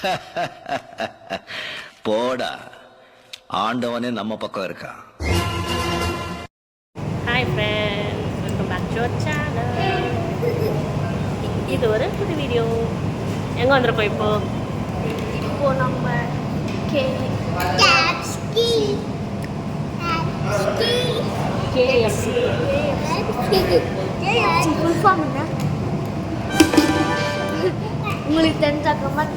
போடா. ஆண்டவனே நம்ம பக்கம் இருக்கான் hi friends welcome back to channel இது ஒரு புது வீடியோ எங்கே வந்திருக்கோம் இப்போ? இப்போ நம்ம கே கேப்ஸ்கி கேஎஃப்சி கேஎஃப்சி ஃபுல் ஃபார்ம் என்ன? உங்களுக்கு தெரிஞ்சா கமெண்ட்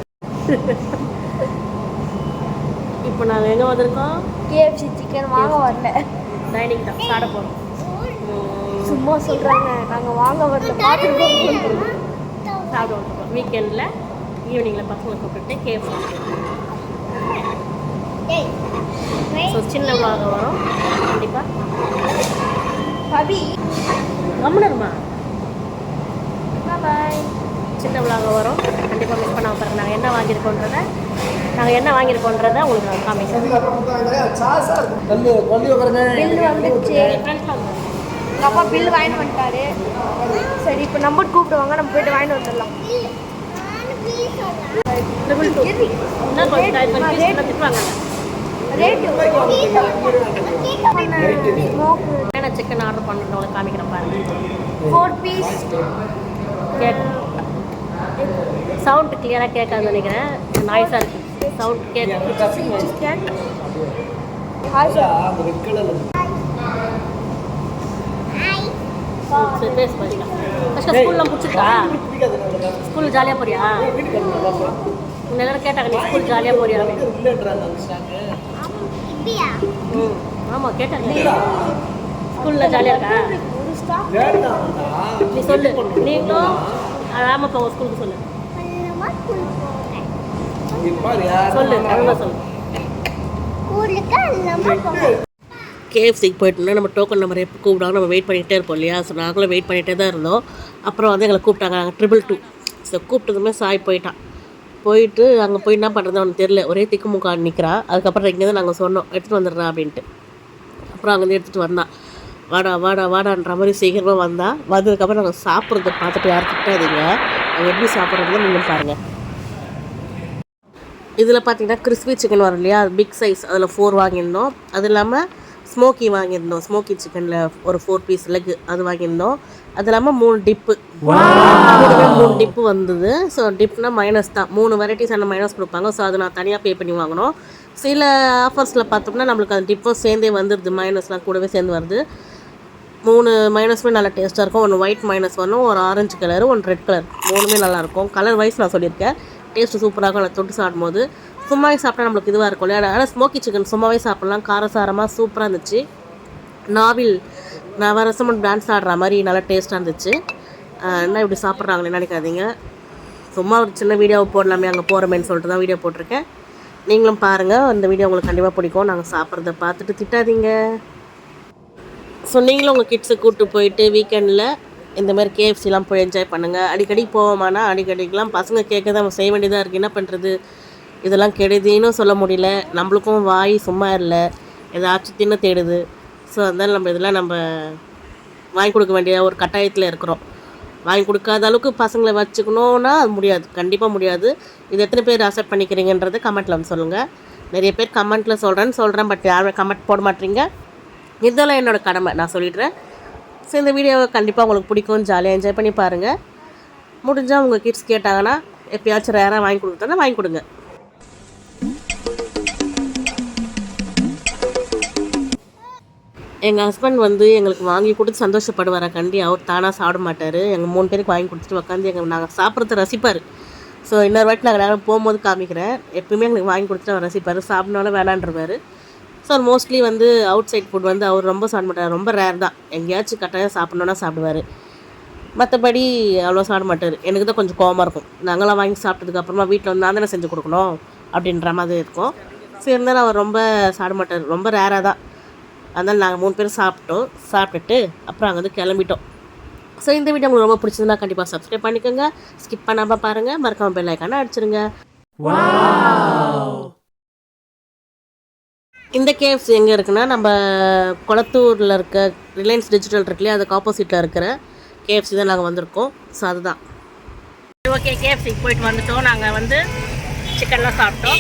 இப்போ நாங்கள் எங்கே வந்திருக்கோம்? கேஎஃப்சி சிக்கன் வாங்க வரல. டைனிங் தான் சாப்பிட போகிறோம் சும்மா சொல்றாங்க. நாங்க வாங்க வரல. பார்த்துருக்கோம் சாப்பிட வந்துருக்கோம் வீக்கெண்டில் ஈவினிங்கில் பசங்களை கூப்பிட்டு கேஎஃப்சி ஸோ சின்ன vlog வரும். கண்டிப்பாக பவி. கம்முனருமா பாய் சின்ன vlog வரும். கண்டிப்பாக மிஸ் பண்ணாம பாருங்க. நாங்கள் என்ன வாங்கியிருக்கோன்றத நாங்கள் என்ன வாங்கியிருக்கோன்றத உங்களுக்கு நான் காமிக்கிறேன். பில் வந்துச்சு. எங்கள் அப்பா பில் வாங்கிட்டு வந்துட்டாரு. சரி இப்போ நம்பர் கூப்பிடுவாங்க. நம்ம போயிட்டு வாங்கிட்டு வந்துடலாம். சிக்கன் ஆர்டர் பண்ணிட்டு உங்களுக்கு காமிக்கிறேன் பாருங்க. Four piece cake. சவுண்ட் கிளியராக கேட்காதுன்னு நினைக்கிறேன். நாய்ஸாக இருக்குது சவுண்ட் கேட்க ஸ்கூல்லாம் பிடிச்சிருக்கா ஸ்கூல் ஜாலியாக போறியா? எல்லாரும் கேட்டாங்க நீ ஸ்கூல் ஜாலியாக போறியா ம் ஆமாம் கேட்டாங்க. ஸ்கூலில் ஜாலியாக இருக்கா? நீ சொல்லு. நீங்களும் ஆமாம் இப்போ ஸ்கூலுக்கு சொல்லு. கேஎஃப்சிக்கு போயிட்டோம்னா நம்ம டோக்கன் நம்பர் எப்போ கூப்பிடாங்க நம்ம வெயிட் பண்ணிகிட்டே இருப்போம் இல்லையா? ஸோ நாங்களும் வெயிட் பண்ணிகிட்டே தான் இருந்தோம். அப்புறம் வந்து எங்களை கூப்பிட்டாங்க. நாங்கள் ட்ரிபிள் டூ ஸோ கூப்பிட்டதுமே சாய் போயிட்டான். போயிட்டு அங்கே போய் என்ன பண்ணுறது அவனுக்கு தெரியல. ஒரே திக்கு முக்கா நிற்கிறா அதுக்கப்புறம் இங்கே தான் நாங்கள் சொன்னோம் எடுத்துகிட்டு வந்துடுறா அப்படின்ட்டு. அப்புறம் அங்கேருந்து எடுத்துகிட்டு வந்தான். வாடா வாடா வாடான்ற மாதிரி சீக்கிரமாக வந்தா. வந்ததுக்கப்புறம் நாங்கள் சாப்பிட்றத பார்த்துட்டு யாரும் திட்டாதீங்க நாங்கள் எப்படி சாப்பிட்றதுன்னு நீங்கள் பாருங்கள் இதில் பார்த்தீங்கன்னா கிறிஸ்பி சிக்கன் வரும் இல்லையா? பிக் சைஸ் அதில் ஃபோர் வாங்கியிருந்தோம். அது இல்லாமல் ஸ்மோக்கி வாங்கியிருந்தோம். ஸ்மோக்கி சிக்கனில் ஒரு ஃபோர் பீஸ் லெக் அது வாங்கியிருந்தோம். அது இல்லாமல் மூணு டிப்பு மூணு டிப்பு வந்தது. ஸோ டிப்னா மைனஸ் தான். மூணு வெரைட்டிஸ் அந்த மைனஸ் கொடுப்பாங்க. ஸோ அதை நான் தனியாக பே பண்ணி வாங்கினோம். சில ஆஃபர்ஸில் பார்த்தோம்னா நம்மளுக்கு அந்த டிப்பும் சேர்ந்தே வந்துடுது மைனஸ்லாம் கூடவே சேர்ந்து வருது. மூணு மைனஸுமே நல்லா டேஸ்ட்டாக இருக்கும். ஒன்று ஒயிட் மைனஸ் வரணும் ஒரு ஆரஞ்சு கலர் ஒன்று ரெட் கலர் மூணுமே நல்லாயிருக்கும் கலர் வைஸ் நான் சொல்லியிருக்கேன். டேஸ்ட்டு சூப்பராக இருக்கும். தொட்டு சாப்பிடும்போது. சும்மாவே சாப்பிட்டா நம்மளுக்கு இதுவாக இருக்கும் இல்லையா? ஆனால் ஸ்மோக்கி சிக்கன் சும்மாவே சாப்பிட்லாம். காரசாரமாக சூப்பராக இருந்துச்சு. நாவில் நவரசம் டான்ஸ் ஆடுற மாதிரி நல்லா டேஸ்ட்டாக இருந்துச்சு. என்ன இப்படி சாப்பிட்றாங்களே நினைக்காதீங்க. சும்மா ஒரு சின்ன வீடியோவை போடலாமே அங்கே போகிறோமேன்னு சொல்லிட்டு தான் வீடியோ போட்டிருக்கேன். நீங்களும் பாருங்கள் அந்த வீடியோ உங்களுக்கு கண்டிப்பாக பிடிக்கும். நாங்கள் சாப்பிட்றத பார்த்துட்டு திட்டாதீங்க. ஸோ நீங்களும் உங்கள் கிட்ஸை கூப்பிட்டு போயிட்டு வீக்கெண்டில் இந்த மாதிரி கேஎஃப்சிலாம் போய் என்ஜாய் பண்ணுங்கள் அடிக்கடி போவோமானா அடிக்கடிக்கெலாம் பசங்க கேட்க தான் செய்ய வேண்டியதாக இருக்குது என்ன பண்ணுறது இதெல்லாம் கெடுதின்னு சொல்ல முடியல. நம்மளுக்கும் வாய் சும்மா இல்லை. ஏதாச்சும் தின்ன தேடுது. ஸோ அதனால் நம்ம இதெல்லாம் நம்ம வாங்கி கொடுக்க வேண்டிய ஒரு கட்டாயத்தில் இருக்கிறோம். வாங்கி கொடுக்காத அளவுக்கு பசங்களை வச்சுக்கணுன்னா அது முடியாது. கண்டிப்பாக முடியாது. இது எத்தனை பேர் அக்செப்ட் பண்ணிக்கிறீங்கன்றதை கமெண்ட்டில் வந்து சொல்லுங்கள் நிறைய பேர் கமெண்ட்டில் சொல்கிறேன்னு சொல்கிறேன் பட் யாரும் கமெண்ட் போட மாட்டீங்க. இதெல்லாம் என்னோடய கடமை. நான் சொல்லிடுறேன். ஸோ இந்த வீடியோவை கண்டிப்பாக உங்களுக்கு பிடிக்கும் ஜாலியாக என்ஜாய் பண்ணி பாருங்கள் முடிஞ்சால் உங்கள் கிட்ஸ் கேட்டாங்கன்னா எப்பயாச்சும் ரேராக வாங்கி கொடுத்தோன்னா வாங்கி கொடுங்க. எங்கள் ஹஸ்பண்ட் வந்து எங்களுக்கு வாங்கி கொடுத்து சந்தோஷப்படுவார்? கண்டி அவர் தானாக சாப்பிட மாட்டார். எங்கள் மூணு பேருக்கு வாங்கி கொடுத்துட்டு உட்காந்து எங்கள் நாங்கள் சாப்பிட்றத ரசிப்பார். ஸோ இன்னொரு வாட்டி நாங்கள் நேரம் போகும்போது காமிக்கிறேன். எப்பயுமே எங்களுக்கு வாங்கி கொடுத்துட்டு அவர் ரசிப்பார். சாப்பிட்னாலும் வேணான்றவார். ஸோ மோஸ்ட்லி வந்து அவுட் சைட் ஃபுட் வந்து அவர் ரொம்ப சாப்பிட மாட்டார். ரொம்ப ரேர் தான். எங்கேயாச்சும் கட்டாயம் சாப்பிட்ணுன்னா சாப்பிடுவார். மற்றபடி அவ்வளோ சாப்பிட மாட்டார். எனக்கு தான் கொஞ்சம் கோவமாக இருக்கும். நாங்களாம் வாங்கி சாப்பிட்டதுக்கப்புறமா வீட்டில் வந்து நான் தானே செஞ்சு கொடுக்கணும் அப்படின்ற மாதிரி இருக்கும். சரி இருந்தாலும் அவர் ரொம்ப சாப்பிட மாட்டார். ரொம்ப ரேராக தான். அதனால் நாங்கள் மூணு பேரும் சாப்பிட்டோம். சாப்பிட்டுட்டு அப்புறம் அங்கே வந்து கிளம்பிட்டோம். ஸோ இந்த வீடியோ உங்களுக்கு ரொம்ப பிடிச்சதுன்னா கண்டிப்பாக சப்ஸ்கிரைப் பண்ணிக்கோங்க. ஸ்கிப் பண்ணாமல் பாருங்கள் மறக்காம பெல் ஐக்கான அடிச்சிருங்க. இந்த கேவ்ஸ் எங்கே இருக்குன்னா நம்ம குளத்தூரில் இருக்க ரிலையன்ஸ் டிஜிட்டல் இருக்குல்லையா அதுக்கு ஆப்போசிட்டில் இருக்கிற கேஎஃப்சி தான் நாங்கள் வந்திருக்கோம். ஸோ அதுதான். ஓகே கேஎஃப்சிக்கு போயிட்டு வந்துட்டோம். நாங்கள் வந்து சிக்கன்லாம் சாப்பிட்டோம்.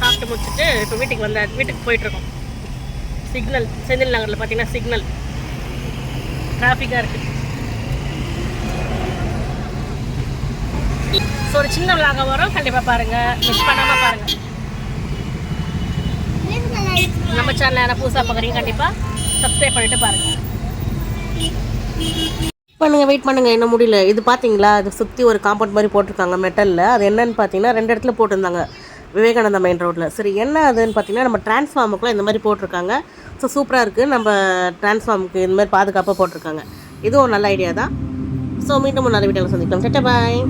சாப்பிட்டு முடிச்சுட்டு இப்போ வீட்டுக்கு வந்த வீட்டுக்கு போயிட்டுருக்கோம். சிக்னல் செந்தில் நகரில் பார்த்தீங்கன்னா சிக்னல் டிராஃபிக்காக இருக்குது ஸோ ஒரு சின்ன விளாக வரும். கண்டிப்பாக பாருங்கள் மிஸ் பண்ணாமல் பாருங்கள் நம்ம சேனல் புதுசாக பார்க்குறீங்க கண்டிப்பாக சப்ஸ்கிரைப் பண்ணிட்டு பாருங்கள் பண்ணுங்க வெயிட் பண்ணுங்க என்ன முடியல. இது பார்த்தீங்களா அது சுற்றி ஒரு காம்பவுண்ட் மாதிரி போட்டிருக்காங்க மெட்டலில் அது என்னன்னு பார்த்தீங்கன்னா ரெண்டு இடத்துல போட்டிருந்தாங்க விவேகானந்தா மெயின் ரோட்டில் சரி என்ன அதுன்னு பார்த்தீங்கன்னா நம்ம டிரான்ஸ்ஃபார்முக்குலாம் இந்த மாதிரி போட்டிருக்காங்க. ஸோ சூப்பராக இருக்குது நம்ம டிரான்ஸ்ஃபார்முக்கு இந்த மாதிரி பாதுகாப்பாக போட்டிருக்காங்க. இதுவும் ஒரு நல்ல ஐடியா தான். ஸோ மீண்டும் ஒரு நல்ல வீடியோவில் சந்திக்கலாம். பாய்